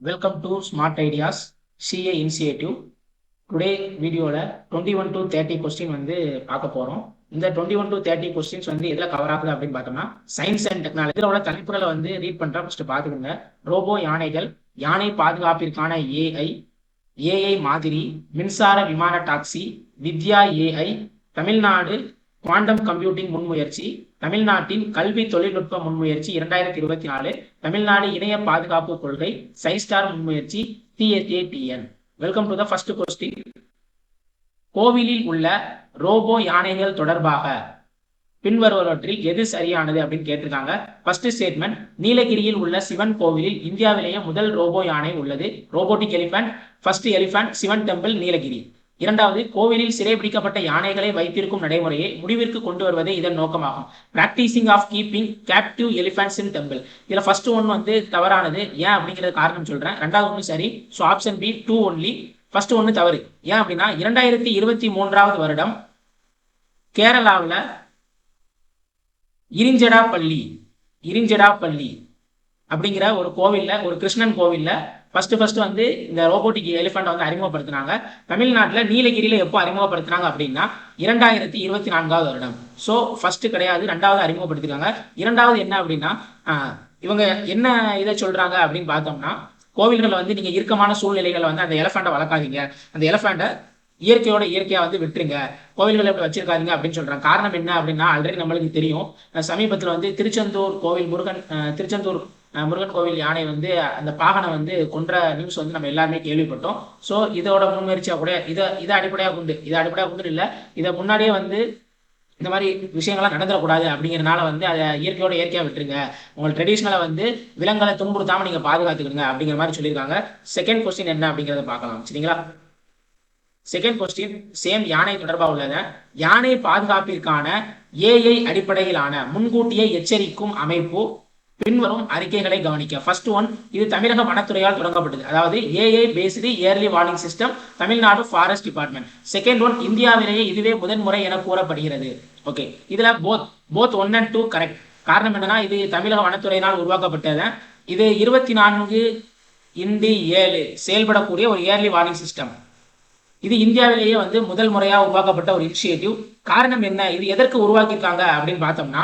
Welcome to smart ideas CA initiative today வீடியோவில் twenty one to thirty question வந்து பார்க்க போகிறோம் இந்த twenty one to thirty questions வந்து எதில் கவர் ஆகுது அப்படின்னு பார்த்தோம்னா சயின்ஸ் அண்ட் டெக்னாலஜி இதோட தலைப்புகளை வந்து ரீட் பண்ணுறேன் ஃபஸ்ட்டு பார்த்துக்கோங்க. ரோபோ யானைகள் யானை பாதுகாப்பிற்கான ஏஐ ஏஐ மாதிரி மின்சார விமான taxi Vidya AI Tamil Nadu quantum computing முன்முயற்சி தமிழ்நாட்டின் கல்வி தொழில்நுட்ப முன்முயற்சி இரண்டாயிரத்தி இருபத்தி நாலு தமிழ்நாடு இணைய பாதுகாப்பு கொள்கை சைஸ்டார் முன்முயற்சி TSADN welcome to the first question கோவிலில் உள்ள ரோபோ யானைகள் தொடர்பாக பின்வருவவற்றில் எது சரியானது அப்படின்னு கேட்டிருக்காங்க. ஃபர்ஸ்ட் ஸ்டேட்மெண்ட் நீலகிரியில் உள்ள சிவன் கோவிலில் இந்தியாவிலேயே முதல் ரோபோ யானை உள்ளது. Robotic elephant first elephant Sivan temple Nilgiri. இரண்டாவது கோவிலில் சிறை பிடிக்கப்பட்ட யானைகளை வைத்திருக்கும் நடைமுறையை முடிவிற்கு கொண்டு வருவதே இதன் நோக்கமாகும். Practicing of keeping captive elephants in temple இதுல ஃபர்ஸ்ட் ஒன் வந்து தவறானது. ஏன் அப்படிங்கிறது காரணம் சொல்றேன். ரெண்டாவது ஒன்று சரி. So option B two only first ஒன்று தவறு. ஏன் அப்படின்னா இரண்டாயிரத்தி இருபத்தி மூன்றாவது வருடம் கேரளாவில் இரிஞ்சடா பள்ளி இரிஞ்சடா பள்ளி. அப்படிங்கிற ஒரு கோவில்ல ஒரு கிருஷ்ணன் கோவில்ல ஃபர்ஸ்ட் ஃபர்ஸ்ட் வந்து இந்த ரோபோட்டிக் எலிஃபண்ட் வந்து அறிமுகப்படுத்தினாங்க. தமிழ்நாட்டில் நீலகிரியில எப்போ அறிமுகப்படுத்தினாங்க அப்படின்னா இரண்டாயிரத்தி இருபத்தி நான்காவது வருடம். ஸோ ஃபர்ஸ்ட் கிடையாது ரெண்டாவது அறிமுகப்படுத்திருக்காங்க. இரண்டாவது என்ன அப்படின்னா இவங்க என்ன இதை சொல்றாங்க அப்படின்னு பார்த்தோம்னா கோவில்களில் வந்து நீங்க இறுக்கமான சூழ்நிலைகளை வந்து அந்த எலஃபண்ட்டை வளர்க்காதீங்க. அந்த எலஃபண்ட்டை இயற்கையோட இயற்கையா வந்து விட்டுருங்க. கோவில்களை எப்படி வச்சிருக்காதீங்க அப்படின்னு சொல்றாங்க. காரணம் என்ன அப்படின்னா ஆல்ரெடி நம்மளுக்கு தெரியும். சமீபத்தில் வந்து திருச்செந்தூர் கோவில் முருகன் திருச்செந்தூர் முருகன் கோவில் யானை வந்து அந்த பாகனை வந்து கொன்ற நியூஸ் வந்து நம்ம எல்லாருமே கேள்விப்பட்டோம். ஸோ இதோட முன்முயற்சியாக கூட இதை இதை அடிப்படையாக கொண்டு இதை அடிப்படையாக கொண்டு இல்லை இதை முன்னாடியே வந்து இந்த மாதிரி விஷயங்கள்லாம் நடந்துடக்கூடாது அப்படிங்கிறனால வந்து அதை இயற்கையோட இயற்கையாக விட்டுருங்க. உங்கள் ட்ரெடிஷ்னலை வந்து விலங்குகளை துன்புறுத்தாமல் நீங்கள் பாதுகாத்துக்கிடுங்க அப்படிங்கிற மாதிரி சொல்லியிருக்காங்க. செகண்ட் கொஸ்டின் என்ன அப்படிங்கிறத பார்க்கலாம். சரிங்களா? செகண்ட் கொஸ்டின் சேம் யானை தொடர்பாக உள்ளது யானை பாதுகாப்பிற்கான ஏஐ அடிப்படையிலான முன்கூட்டியே எச்சரிக்கும் அமைப்பு பின்வரும் அறிக்கைகளை கவனிக்க. ஃபர்ஸ்ட் ஒன் இது தமிழக வனத்துறையால் தொடங்கப்பட்டது. அதாவது AI based early warning system Tamil Nadu forest department second one இந்தியாவிலேயே இதுவே முதன்முறை என கூறப்படுகிறது. ஓகே இதுல both both one and two correct காரணம் என்னன்னா இது தமிழக வனத்துறையினால் உருவாக்கப்பட்டது. இது இருபத்தி நான்கு இந்தி ஏழு செயல்படக்கூடிய ஒரு இயர்லி வார்னிங் சிஸ்டம் இது இந்தியாவிலேயே வந்து முதல் முறையாக உருவாக்கப்பட்ட ஒரு இனிஷியேட்டிவ் காரணம் என்ன? இது எதற்கு உருவாக்கியிருக்காங்க அப்படின்னு பார்த்தோம்னா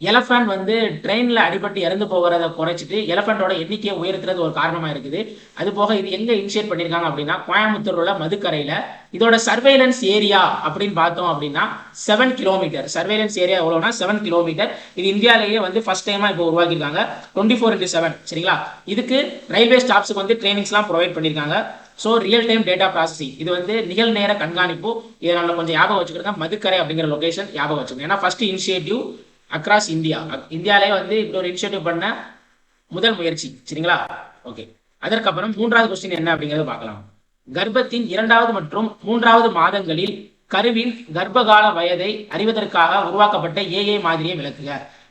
எலஃபண்ட் வந்து ட்ரெயினில் அடிபட்டு இறந்து போகிறத குறைச்சிட்டு எலஃபண்டோட எண்ணிக்கையை உயர்த்துறது ஒரு காரணமாக இருக்குது. அது போக இது எங்கே இனிஷியேட் பண்ணியிருக்காங்க அப்படின்னா கோயம்புத்தூர் உள்ள மதுக்கரையில் இதோட சர்வேலன்ஸ் ஏரியா அப்படின்னு பார்த்தோம் அப்படின்னா செவன் கிலோமீட்டர் சர்வேலன்ஸ் ஏரியா எவ்வளோனா செவன் கிலோமீட்டர் இது இந்தியாவிலேயே வந்து ஃபர்ஸ்ட் டைமாக இப்போ உருவாக்கியிருக்காங்க. டுவெண்ட்டி ஃபோர் இன்ட்டு செவன் சரிங்களா? இதுக்கு ரயில்வே ஸ்டாஃப்ஸுக்கு வந்து ட்ரைனிங்ஸ்லாம் ப்ரொவைட் பண்ணியிருக்காங்க. So real time data processing இது வந்து நிகழ்நேர கண்காணிப்பு. இதனால் கொஞ்சம் ஞாபகம் வச்சுக்கிறதா மதுக்கரை அப்படிங்கிற லொகேஷன் ஞாபகம் வச்சுக்கணும் ஏன்னா ஃபர்ஸ்ட் இனிஷியேட்டிவ் அக்ராஸ் இந்தியா இந்தியாவிலே வந்து இப்படி ஒரு இனிஷியேட்டிவ் பண்ண முதல் முயற்சி சரிங்களா? ஓகே அதற்கப்புறம் மூன்றாவது கொஸ்டின் என்ன அப்படிங்கிறத பார்க்கலாம். கர்ப்பத்தின் இரண்டாவது மற்றும் மூன்றாவது மாதங்களில் கருவின் கர்ப்பகால வயதை அறிவதற்காக உருவாக்கப்பட்ட ஏஏ மாதிரியை விளக்குக.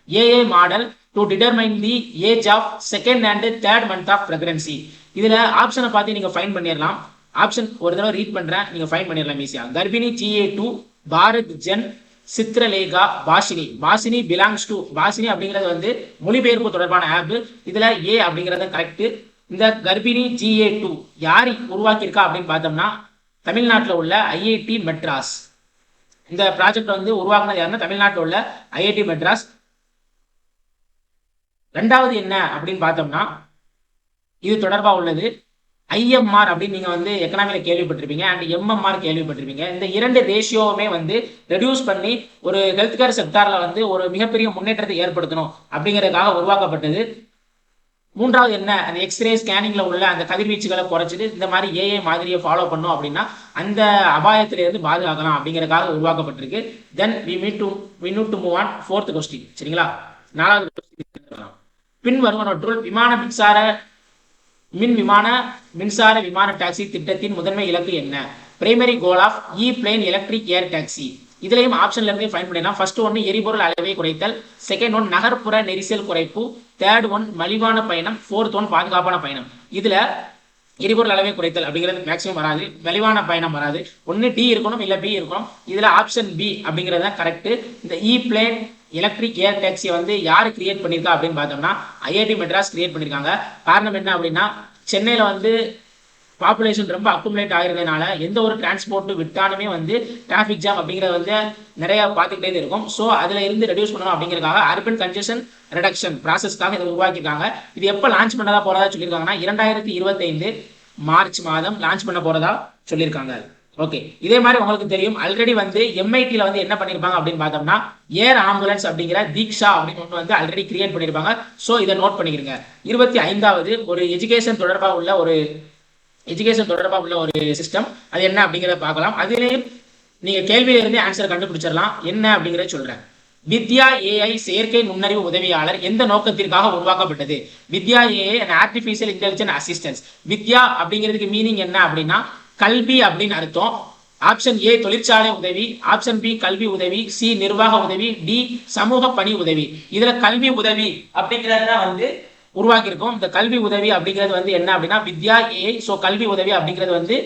AI model to determine the age of second and third month of pregnancy இதுல ஆப்ஷனை பார்த்து நீங்க ஃபைன் பண்ணிடலாம் ஆப்ஷன் ஒரு தடவை ரீட் பண்றேன் நீங்க ஃபைன் பண்ணிடலாம் ஈஸியா Garbhini GA two Bharat Gen Chitralekha Bhashini Bhashini belongs to Bhashini அப்படிங்கிறது வந்து மொழிபெயர்ப்பு தொடர்பான ஆப் இதுல ஏ அப்படிங்கிறது கரெக்ட் இந்த கர்ப்பிணி ஜிஏ டூ யார் உருவாக்கியிருக்கா அப்படின்னு பார்த்தோம்னா தமிழ்நாட்டில் உள்ள ஐஐடி மெட்ராஸ். இந்த ப்ராஜெக்ட் வந்து உருவாக்குனது யாருன்னா தமிழ்நாட்டில் உள்ள ஐஐடி மெட்ராஸ். ரெண்டாவது என்ன அப்படின்னு பார்த்தோம்னா இது தொடர்பாக உள்ளது. ஐஎம்ஆர் அப்படின்னு நீங்க வந்து எக்கனாமில கேள்விப்பட்டிருப்பீங்க அண்ட் எம்எம்ஆர் கேள்விப்பட்டிருப்பீங்க. இந்த இரண்டு ரேஷியோவுமே வந்து ரெடியூஸ் பண்ணி ஒரு ஹெல்த் கேர் செக்டார்ல வந்து ஒரு மிகப்பெரிய முன்னேற்றத்தை ஏற்படுத்தணும் அப்படிங்கிறதுக்காக உருவாக்கப்பட்டது. மூன்றாவது என்ன? அந்த எக்ஸ்ரே ஸ்கேனிங்ல உள்ள அந்த கதிர்வீச்சுகளை குறைச்சிட்டு இந்த மாதிரி ஏஏ மாதிரியை ஃபாலோ பண்ணோம் அப்படின்னா அந்த அபாயத்திலிருந்து பாதுகாக்கலாம் அப்படிங்கிறதுக்காக உருவாக்கப்பட்டிருக்கு. Then we meet to we need to move on fourth question சரிங்களா? நாலாவது கொஸ்டின் பின் விமான மின்சார மின் விமான மின்சார விமான டாக்ஸி திட்டத்தின் முதன்மை இலக்கு என்ன? Primary goal of e plane electric air taxi இதுலையும் ஆப்ஷன்ல இருந்து ஃபைன் பண்ணிடலாம் ஃபர்ஸ்ட் ஒன்று எரிபொருள் அளவை குறைத்தல். செகண்ட் ஒன் நகர்ப்புற நெரிசல் குறைப்பு. தேர்ட் ஒன் மலிவான பயணம். ஃபோர்த் ஒன் பாதுகாப்பான பயணம். இதுல எரிபொருள் அளவை குறைத்தல் அப்படிங்கிறது மேக்ஸிமம் வராது. விளைவான பயணம் வராது. ஒன்று டி இருக்கணும் இல்லை பி இருக்கணும். இதில் ஆப்ஷன் பி அப்படிங்கிறது தான் கரெக்டு இந்த இ பிளேன் எலக்ட்ரிக் ஏர் டாக்ஸியை வந்து யார் கிரியேட் பண்ணியிருக்கா அப்படின்னு பார்த்தோம்னா ஐஐடி மெட்ராஸ் கிரியேட் பண்ணியிருக்காங்க காரணம் என்ன அப்படின்னா சென்னையில் வந்து பாப்புலேஷன் ரொம்ப அக்குமுலேட் ஆகிறதுனால எந்த ஒரு டிரான்ஸ்போர்ட்டு விட்டாலுமே வந்து டிராஃபிக் ஜாம் அப்படிங்கிறது வந்து நிறைய பார்த்துக்கிட்டே இருக்கும். ஸோ அதில் இருந்து ரெடியூஸ் பண்ணணும் அப்படிங்கிறதுக்காக அர்பன் கன்ஜெஷன் ரிடக்ஷன் ப்ராசஸ்க்காக இதை உருவாக்கியிருக்காங்க. இது எப்போ லான்ச் பண்ணதா போறதா சொல்லியிருக்காங்கன்னா இரண்டாயிரத்தி இருபத்தைந்து மார்ச் மாதம் லான்ச் பண்ண போறதா சொல்லியிருக்காங்க. ஓகே இதே மாதிரி உங்களுக்கு தெரியும். ஆல்ரெடி வந்து எம்ஐடியில் வந்து என்ன பண்ணியிருப்பாங்க அப்படின்னு பார்த்தோம்னா ஏர் ஆம்புலன்ஸ் அப்படிங்கிற தீக்ஷா அப்படின்னு ஒன்று வந்து ஆல்ரெடி கிரியேட் பண்ணியிருப்பாங்க. ஸோ இதை நோட் பண்ணிக்கிறீங்க இருபத்தி ஐந்தாவது ஒரு எஜுகேஷன் தொடர்பாக உள்ள ஒரு எஜுகேஷன் தொடர்பாக உள்ள ஒரு சிஸ்டம் அது என்ன அப்படிங்கிறத பார்க்கலாம். அதுலேயும் நீங்கள் கேள்வியிலிருந்தே ஆன்சர் கண்டுபிடிச்சிடலாம். என்ன அப்படிங்கிறத சொல்கிறேன் வித்யா ஏஐ செயற்கை நுண்ணறிவு உதவியாளர் எந்த நோக்கத்திற்காக உருவாக்கப்பட்டது? Vidya AI and artificial intelligent assistance Vidya அப்படிங்கிறதுக்கு மீனிங் என்ன அப்படின்னா கல்வி அப்படின்னு அர்த்தம். ஆப்ஷன் ஏ தொழிற்சாலை உதவி. ஆப்ஷன் பி கல்வி உதவி. சி நிர்வாக உதவி. டி சமூக பணி உதவி. இதுல கல்வி உதவி அப்படிங்கிறது தான் வந்து உருவாக்கியிருக்கோம். இந்த கல்வி உதவி அப்படிங்கிறது வந்து என்ன அப்படின்னா வித்யா ஏஐ ஸோ கல்வி உதவி அப்படிங்கிறது வந்து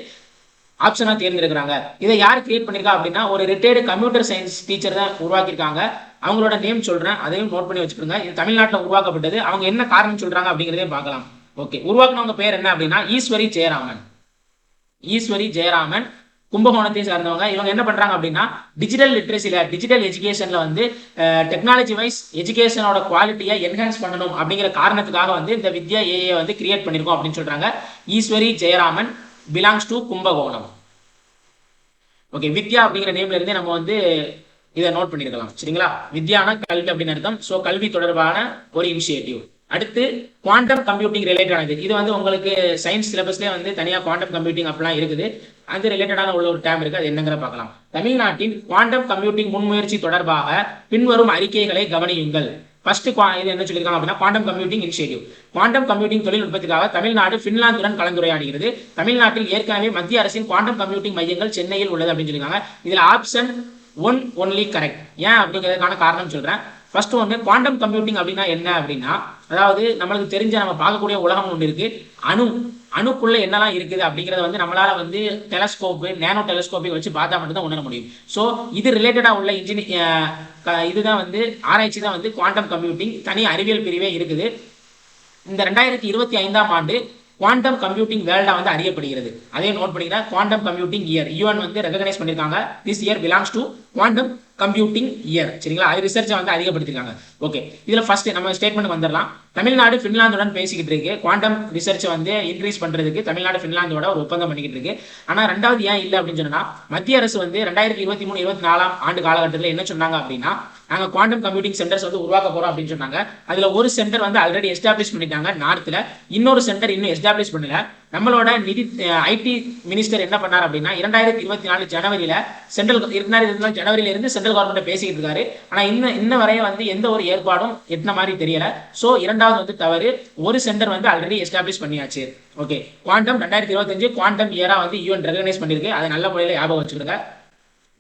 ஆப்ஷனாக தேர்ந்தெடுக்கிறாங்க. இதை யார் கிரியேட் பண்ணியிருக்கா அப்படின்னா ஒரு ரிட்டையர்டு கம்ப்யூட்டர் சயின்ஸ் டீச்சர் தான் உருவாக்கியிருக்காங்க. அவங்களோட நேம் சொல்கிறேன் அதையும் நோட் பண்ணி வச்சுக்கோங்க இது தமிழ்நாட்டில் உருவாக்கப்பட்டது. அவங்க என்ன காரணம் சொல்கிறாங்க அப்படிங்கிறதையும் பார்க்கலாம். ஓகே உருவாக்குனவங்க பேர் என்ன அப்படின்னா ஈஸ்வரி ஜெயராமன். ஈஸ்வரி ஜெயராமன் கும்பகோணத்தை சார்ந்தவங்க. இவங்க என்ன பண்றாங்க அப்படின்னா டிஜிட்டல் லிட்ரஸில டிஜிட்டல் எஜுகேஷன்ல வந்து டெக்னாலஜி வைஸ் எஜுகேஷனோட குவாலிட்டியை என்ஹான்ஸ் பண்ணணும் அப்படிங்கிற காரணத்துக்காக வந்து இந்த வித்யா ஏஏ வந்து கிரியேட் பண்ணிருக்கோம் அப்படின்னு சொல்றாங்க. Eswari Jayaraman belongs to Kumbakonam. Okay Vidya அப்படிங்கிற நேம்ல இருந்தே நம்ம வந்து இதை நோட் பண்ணிருக்கலாம். சரிங்களா? வித்யானா கல்வி அப்படின்னு அர்த்தம். ஸோ கல்வி தொடர்பான ஒரு இனிஷியேட்டிவ் அடுத்து குவாண்டம் கம்ப்யூட்டிங் ரிலேட்டடானது இது வந்து உங்களுக்கு சயின்ஸ் சிலபஸ்லேயே வந்து தனியாக குவாண்டம் கம்ப்யூட்டிங் அப்படிலாம் இருக்குது. அது ரிலேட்டடான உள்ள ஒரு டேம் இருக்கு. அது என்னங்கிற பார்க்கலாம். தமிழ்நாட்டின் குவாண்டம் கம்ப்யூட்டிங் முன்முயற்சி தொடர்பாக பின்வரும் அறிக்கைகளை கவனியுங்கள். ஃபர்ஸ்ட் இது என்ன சொல்லியிருக்காங்க அப்படின்னா quantum computing initiative quantum computing தொழில்நுட்பத்துக்காக Tamil Nadu பின்லாந்துடன் கலந்துரையாடுகிறது. தமிழ்நாட்டில் ஏற்கனவே மத்திய அரசின் குவாண்டம் கம்ப்யூட்டிங் மையங்கள் சென்னையில் உள்ளது அப்படின்னு சொல்லியிருக்காங்க. இதில் ஆப்ஷன் ஒன் ஒன்லி கரெக்ட் ஏன் அப்படிங்கிறதுக்கான காரணம் சொல்றேன். ஃபர்ஸ்ட் ஒன்று குவாண்டம் கம்ப்யூட்டிங் அப்படின்னா என்ன அப்படின்னா அதாவது நம்மளுக்கு தெரிஞ்ச நம்ம பார்க்கக்கூடிய உலகம் ஒன்று இருக்கு. அணு. அணுக்குள்ள என்னெல்லாம் இருக்குது அப்படிங்கிறத வந்து நம்மளால வந்து டெலஸ்கோப் நேனோ டெலஸ்கோப்பை வச்சு பார்த்தா மட்டும்தான் உணர முடியும். ஸோ இது ரிலேட்டடா உள்ள இன்ஜினியர் இதுதான் வந்து ஆராய்ச்சி தான் வந்து குவாண்டம் கம்ப்யூட்டிங் தனி அறிவியல் பிரிவே இருக்குது. இந்த ரெண்டாயிரத்தி இருபத்தி ஐந்தாம் ஆண்டு குவாண்டம் கம்ப்யூட்டிங் வேர்ல்டா வந்து அறியப்படுகிறது. அதே நோட் பண்ணிக்கிறேன். குவாண்டம் கம்ப்யூட்டிங் இயர் யூஎன் வந்து ரெகனைஸ் பண்ணியிருக்காங்க this year belongs to quantum computing year சரிங்களா? அது ரிசர்ச்சை வந்து அதிகப்படுத்திருக்காங்க. ஓகே இதில் ஃபர்ஸ்ட் நம்ம ஸ்டேட்மெண்ட் வந்துடலாம். தமிழ்நாடு ஃபின்லாந்துடன் பேசிக்கிட்டு இருக்கு. குவாண்டம் ரிசர்ச்சை வந்து இன்க்ரீஸ் பண்ணுறதுக்கு தமிழ்நாடு ஃபின்லாந்தோட ஒரு ஒப்பந்தம் பண்ணிக்கிட்டு இருக்கு. ஆனால் ரெண்டாவது ஏன் இல்லை அப்படின்னு சொன்னால் மத்திய அரசு வந்து ரெண்டாயிரத்தி இருபத்தி மூணு இருபத்தி நாலாம் ஆண்டு காலகட்டத்தில் என்ன சொன்னாங்க அப்படின்னா நாங்கள் குவாண்டம் கம்ப்யூட்டிங் சென்டர்ஸ் வந்து உருவாக்க போறோம் அப்படின்னு சொன்னாங்க. அதுல ஒரு சென்டர் வந்து ஆல்ரெடி எஸ்டாப்ளிஷ் பண்ணிட்டாங்க நார்த்ல இன்னொரு சென்டர் இன்னும் எஸ்டாப்ளிஷ் பண்ணல. நம்மளோட நிதி ஐடி மினிஸ்டர் என்ன பண்ணார் அப்படின்னா இரண்டாயிரத்தி இருபத்தி நாலு ஜனவரியில சென்ட்ரல் இரண்டாயிரத்தி இருபத்தி நாலு ஜனவரியில இருந்து சென்ட்ரல் கவர்மெண்ட் பேசிக்கிட்டு இருக்காரு. ஆனா இன்னும் இன்ன வரையும் வந்து எந்த ஒரு ஏற்பாடும் எத்தனை மாதிரி தெரியல. சோ இரண்டாவது வந்து தவறு. ஒரு சென்டர் வந்து ஆல்ரெடி எஸ்டாப்ளிஷ் பண்ணியாச்சு. ஓகே குவாண்டம் ரெண்டாயிரத்தி இருபத்தஞ்சு குவாண்டம் இயரா வந்து யூஎன் ரெகனைஸ் பண்ணிருக்கு அதை நல்ல முறையில் ஞாபகம் வச்சுக்கிடுங்க.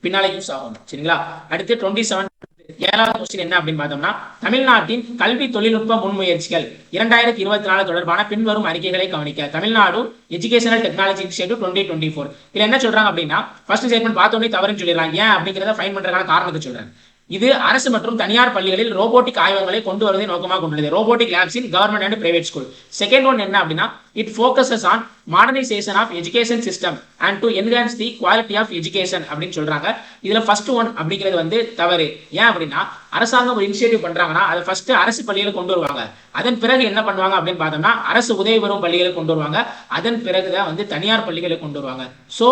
பின்னால யூஸ் ஆகும். சரிங்களா? அடுத்து டுவெண்ட்டி செவன் ஏழாவது கொஸ்டின் என்ன அப்படின்னு பார்த்தோம்னா தமிழ்நாட்டின் கல்வி தொழில்நுட்ப முன்முயற்சிகள். இரண்டாயிரத்தி இருபத்தி நாலு தொடர்பான பின்வரும் அறிக்கைகளை கவனிக்க Tamil Nadu educational technology institute twenty twenty four இதுல என்ன சொல்றாங்க அப்படின்னா ஃபர்ஸ்ட் ஸ்டேட்மெண்ட் பார்த்தோன்னே தவறுன்னு சொல்லிடலாம் ஏன் அப்படிங்கிறத ஃபைன் பண்றதுக்கான காரணத்தை சொல்றேன் இது அரசு மற்றும் தனியார் பள்ளிகளில் ரோபோட்டிக் ஆய்வகங்களை கொண்டு வருவதை நோக்கமாக கொண்டுள்ளது. Robotic labs in government and private school second one என்ன அப்படின்னா it focuses on modernisation of education system and to enhance the quality of education அப்படின்னு சொல்றாங்க. இதுல ஃபர்ஸ்ட் ஒன் அப்படிங்கிறது வந்து தவறு. ஏன் அப்படின்னா அரசாங்கம் ஒரு இனிஷியேட்டிவ் பண்றாங்கன்னா அதை ஃபர்ஸ்ட் அரசு பள்ளிகளை கொண்டு வருவாங்க. அதன் பிறகு என்ன பண்ணுவாங்க அப்படின்னு பார்த்தோம்னா அரசு உதவி பெறும் பள்ளிகளை கொண்டு வருவாங்க. அதன் பிறகுதான் வந்து தனியார் பள்ளிகளை கொண்டு வருவாங்க. ஸோ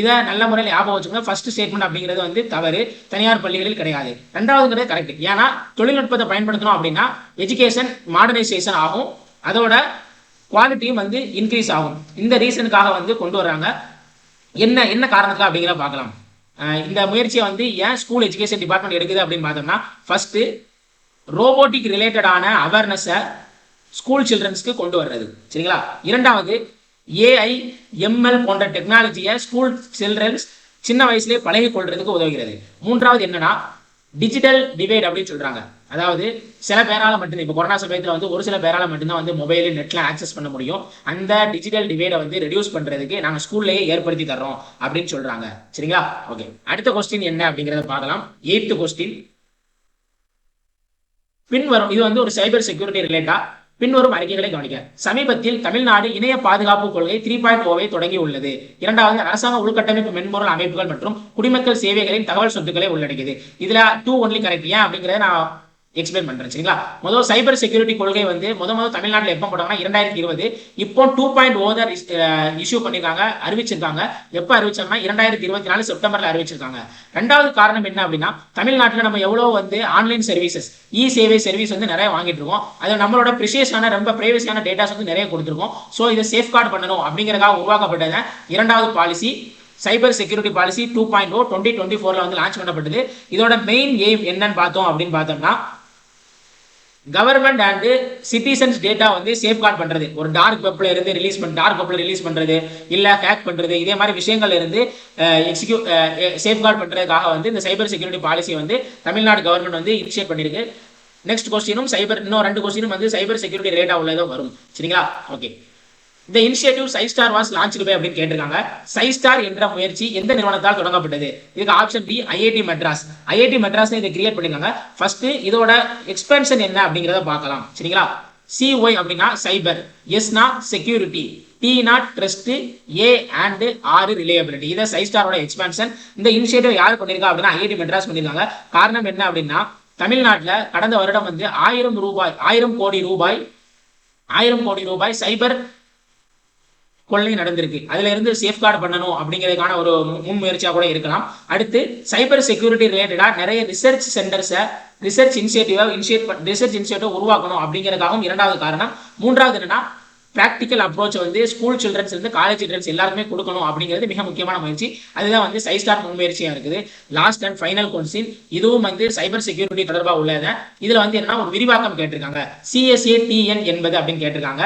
இதை நல்ல முறையில் ஞாபகம் வச்சுக்கோங்க ஃபர்ஸ்ட் ஸ்டேட்மெண்ட் அப்படிங்கிறது வந்து தவறு. தனியார் பள்ளிகளில் கிடையாது. ரெண்டாவதுங்கிறது கரெக்ட் ஏன்னா தொழில்நுட்பத்தை பயன்படுத்தணும் அப்படின்னா எஜுகேஷன் மாடர்னைசேஷன் ஆகும். அதோட குவாலிட்டியும் வந்து இன்க்ரீஸ் ஆகும். இந்த ரீசனுக்காக வந்து கொண்டு வர்றாங்க. என்ன என்ன காரணத்துக்காக அப்படிங்கிற பார்க்கலாம். இந்த முயற்சியை வந்து ஏன் ஸ்கூல் எஜுகேஷன் டிபார்ட்மெண்ட் எடுக்குது அப்படின்னு பார்த்தோம்னா ஃபஸ்ட்டு ரோபோட்டிக் ரிலேட்டடான அவேர்னஸை ஸ்கூல் சில்ட்ரன்ஸ்க்கு கொண்டு வர்றது. சரிங்களா? இரண்டாவது ஏஐ எம்எல் போன்ற டெக்னாலஜியை ஸ்கூல் சில்ட்ரன்ஸ் சின்ன வயசுலேயே பழகி கொள்றதுக்கு உதவுகிறது. மூன்றாவது என்னன்னா டிஜிட்டல் டிவைட் அப்படின்னு சொல்றாங்க. அதாவது சில பேரால மட்டும் இப்போ கொரோனா சமயத்தில் வந்து ஒரு சில பேரால மட்டும்தான் வந்து மொபைல் நெட்லாம் ஆக்சஸ் பண்ண முடியும். அந்த டிஜிட்டல் டிவைடை வந்து ரெடியூஸ் பண்றதுக்கு நாங்கள் ஸ்கூல்லேயே ஏற்படுத்தி தர்றோம் அப்படின்னு சொல்றாங்க. சரிங்களா? ஓகே அடுத்த கொஸ்டின் என்ன அப்படிங்கிறத பார்க்கலாம். எயித்து கொஸ்டின் பின்வரும் இது வந்து ஒரு சைபர் செக்யூரிட்டி ரிலேட்டா பின்வரும் அறிக்கைகளை கவனிக்க. சமீபத்தில் தமிழ்நாடு இணைய பாதுகாப்பு கொள்கை த்ரீ பாயிண்ட் ஓவை தொடங்கி உள்ளது. இரண்டாவது அரசாங்க உள்கட்டமைப்பு மென்பொருள் அமைப்புகள் மற்றும் குடிமக்கள் சேவைகளின் தகவல் சொத்துக்களை உள்ளடக்கியது. இதுல டூ ஒன்லி கரெக்ட் ஏன் அப்படிங்கறத நான் எக்ஸ்பிளைன் பண்றேன் சரிங்களா? முதல் சைபர் செக்யூரிட்டி கொள்கை வந்து முத முதல் தமிழ்நாட்டில் எப்போ போட்டாங்கன்னா இரண்டாயிரத்தி இருபது. இப்போ two point oh other issue பண்ணியிருக்காங்க அறிவிச்சிருக்காங்க. எப்போ அறிவிச்சாங்கன்னா இரண்டாயிரத்தி இருபத்தி நாலு செப்டம்பர்ல அறிவிச்சிருக்காங்க. ரெண்டாவது காரணம் என்ன அப்படின்னா தமிழ்நாட்டில் நம்ம எவ்வளோ வந்து ஆன்லைன் சர்வீசஸ் இ சேவை சர்வீஸ் வந்து நிறைய வாங்கிட்டு இருக்கோம். அதை நம்மளோட ப்ரிசியஸான ரொம்ப ப்ரைவசியான டேட்டாஸ் வந்து நிறைய கொடுத்துருக்கோம். ஸோ இதை சேஃப்கார்டு பண்ணணும் அப்படிங்கிறதுக்காக உருவாக்கப்பட்டது இரண்டாவது policy cyber security policy two point O twenty twenty ஃபோரில் வந்து லான்ச் பண்ணப்பட்டது. இதோட மெயின் எய்ம் என்னன்னு பார்த்தோம் அப்படின்னு பார்த்தோம்னா கவர்மெண்ட் அண்ட் சிட்டிசன்ஸ் டேட்டா வந்து சேஃப்கார்ட் பண்றது. ஒரு டார்க் வெப்பில் இருந்து ரிலீஸ் பண்ண டார்க் வெப்பில் ரிலீஸ் பண்றது இல்லை ஹேக் பண்றது இதே மாதிரி விஷயங்கள்ல இருந்து எக்ஸிக்யூ சேஃப்கார்ட் பண்றதுக்காக வந்து இந்த சைபர் செக்யூரிட்டி பாலிசி வந்து தமிழ்நாடு கவர்மெண்ட் வந்து இனிஷியேட் பண்ணிருக்கு. நெக்ஸ்ட் கொஸ்டினும் சைபர் இன்னும் ரெண்டு கொஸ்டினும் வந்து சைபர் செக்யூரிட்டி ரேட்டா உள்ளதும் வரும். சரிங்களா? ஓகே இந்த initiative CyStar was launch by அப்படின்னு கேட்டிருக்காங்க. சைஸ்டார் என்ற முயற்சி எந்த நிறுவனத்தால் தொடங்கப்பட்டது? இதுக்கு option B IIT Madras IIT Madras இதை கிரியேட் பண்ணிருக்காங்க. ஃபர்ஸ்ட் இதோட எக்ஸ்பென்ஷன் என்ன அப்படிங்கிறத பார்க்கலாம். சரிங்களா? சிஒய் அப்படின்னா cyber எஸ்னா security T not trust A and ஆறு ரிலேயபிலிட்டி இதை சைஸ்டாரோட எக்ஸ்பென்ஷன் இந்த இனிஷியேட்டிவ் யார் பண்ணியிருக்கா அப்படின்னா ஐஐடி மெட்ராஸ் பண்ணியிருக்காங்க காரணம் என்ன அப்படின்னா தமிழ்நாட்டில் கடந்த வருடம் வந்து ஆயிரம் ரூபாய் ஆயிரம் கோடி ரூபாய் ஆயிரம் கோடி ரூபாய் சைபர் கொள்ளை நடந்திருக்கு. அதுல இருந்து சேஃப்கார்டு பண்ணணும் அப்படிங்கிறதுக்கான ஒரு முன்முயற்சியாக கூட இருக்கலாம். அடுத்து சைபர் செக்யூரிட்டி ரிலேட்டடா நிறைய ரிசர்ச் சென்டர்ஸை ரிசர்ச் இனிஷியேட்டிவா இனிஷியேட் ரிசர்ச் இனிஷியேட்டிவ் உருவாக்கணும் அப்படிங்கிறதுக்காகவும் இரண்டாவது காரணம். மூன்றாவது என்னன்னா ப்ராக்டிக்கல் அப்ரோச் வந்து ஸ்கூல் சில்ட்ரன்ஸ் இருந்து காலேஜ் சில்ட்ரன்ஸ் எல்லாருமே கொடுக்கணும் அப்படிங்கிறது மிக முக்கியமான முயற்சி. அதுதான் வந்து சைஸ்டார் முன்முயற்சியாக இருக்குது. லாஸ்ட் அண்ட் ஃபைனல் கொஸ்டின் இதுவும் வந்து சைபர் செக்யூரிட்டி தொடர்பாக உள்ளது. இதில் வந்து என்ன ஒரு விரிவாக்கம் கேட்டிருக்காங்க. சிஎஸ்ஏ டிஎன் என்பது அப்படின்னு கேட்டிருக்காங்க.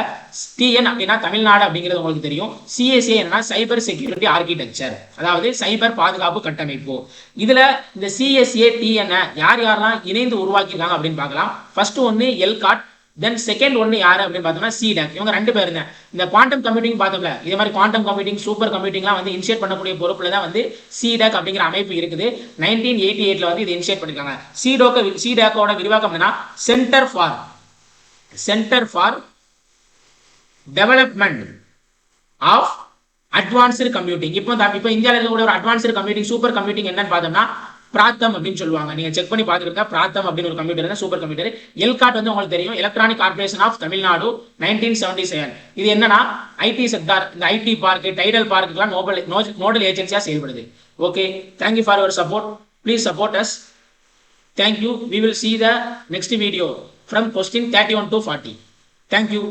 டிஎன் அப்படின்னா தமிழ்நாடு அப்படிங்கிறது உங்களுக்கு தெரியும். சிஎஸ்ஏ என்ன சைபர் செக்யூரிட்டி ஆர்கிடெக்சர் அதாவது சைபர் பாதுகாப்பு கட்டமைப்பு. இதில் இந்த சிஎஸ்ஏ டிஎன் யார் யாரெல்லாம் இணைந்து உருவாக்கியிருக்காங்க அப்படின்னு பார்க்கலாம். ஃபர்ஸ்ட் ஒன்று எல்காட் தென் செகண்ட் ஒன்று யார் அப்படின்னு பார்த்தோம்னா சிடெக் இவங்க ரெண்டு பேர் தான். இந்த குவாண்டம் கம்ப்யூட்டிங் பார்த்தோம்ல இதே மாதிரி குவாண்டம் கம்ப்யூட்டிங் சூப்பர் கம்ப்யூட்டிங்லாம் வந்து இனிஷியேட் பண்ணக்கூடிய பொறுப்பில் தான் வந்து சிடெக் அப்படிங்கிற அமைப்பு இருக்குது. நைன்டீன் எயிட்டி எயிட்ல வந்து இது இனிஷியேட் பண்ணிருக்காங்க. சிடோக்க சிடெக்கோட விரிவாக்கம் என்னன்னா centre for centre for development of advanced computing இப்போ இப்போ இந்தியாவில் இருக்கக்கூடிய ஒரு அட்வான்ஸ்டு கம்ப்யூட்டிங் சூப்பர் கம்ப்யூட்டிங் என்னன்னு பார்த்தோம்னா பிராத்தம் அப்படின்னு சொல்லுவாங்க. நீங்க செக் பண்ணி பார்த்துருக்கா பிராத்தம் அப்படின்னு ஒரு கம்ப்யூட்டர் சூப்பர் கம்ப்யூட்டர் எல்காட் வந்து உங்களுக்கு தெரியும். Electronic corporation of Tamil Nadu nineteen seventy seven இது என்னன்னா ஐடி செக்டார் இந்த ஐடி பார்க் டைடல் பார்க்குலாம் நோபல் நோடல் ஏஜென்சியா செயல்படுது. Okay thank you for your support please support us thank you we will see the next video from question thirty one to forty thank you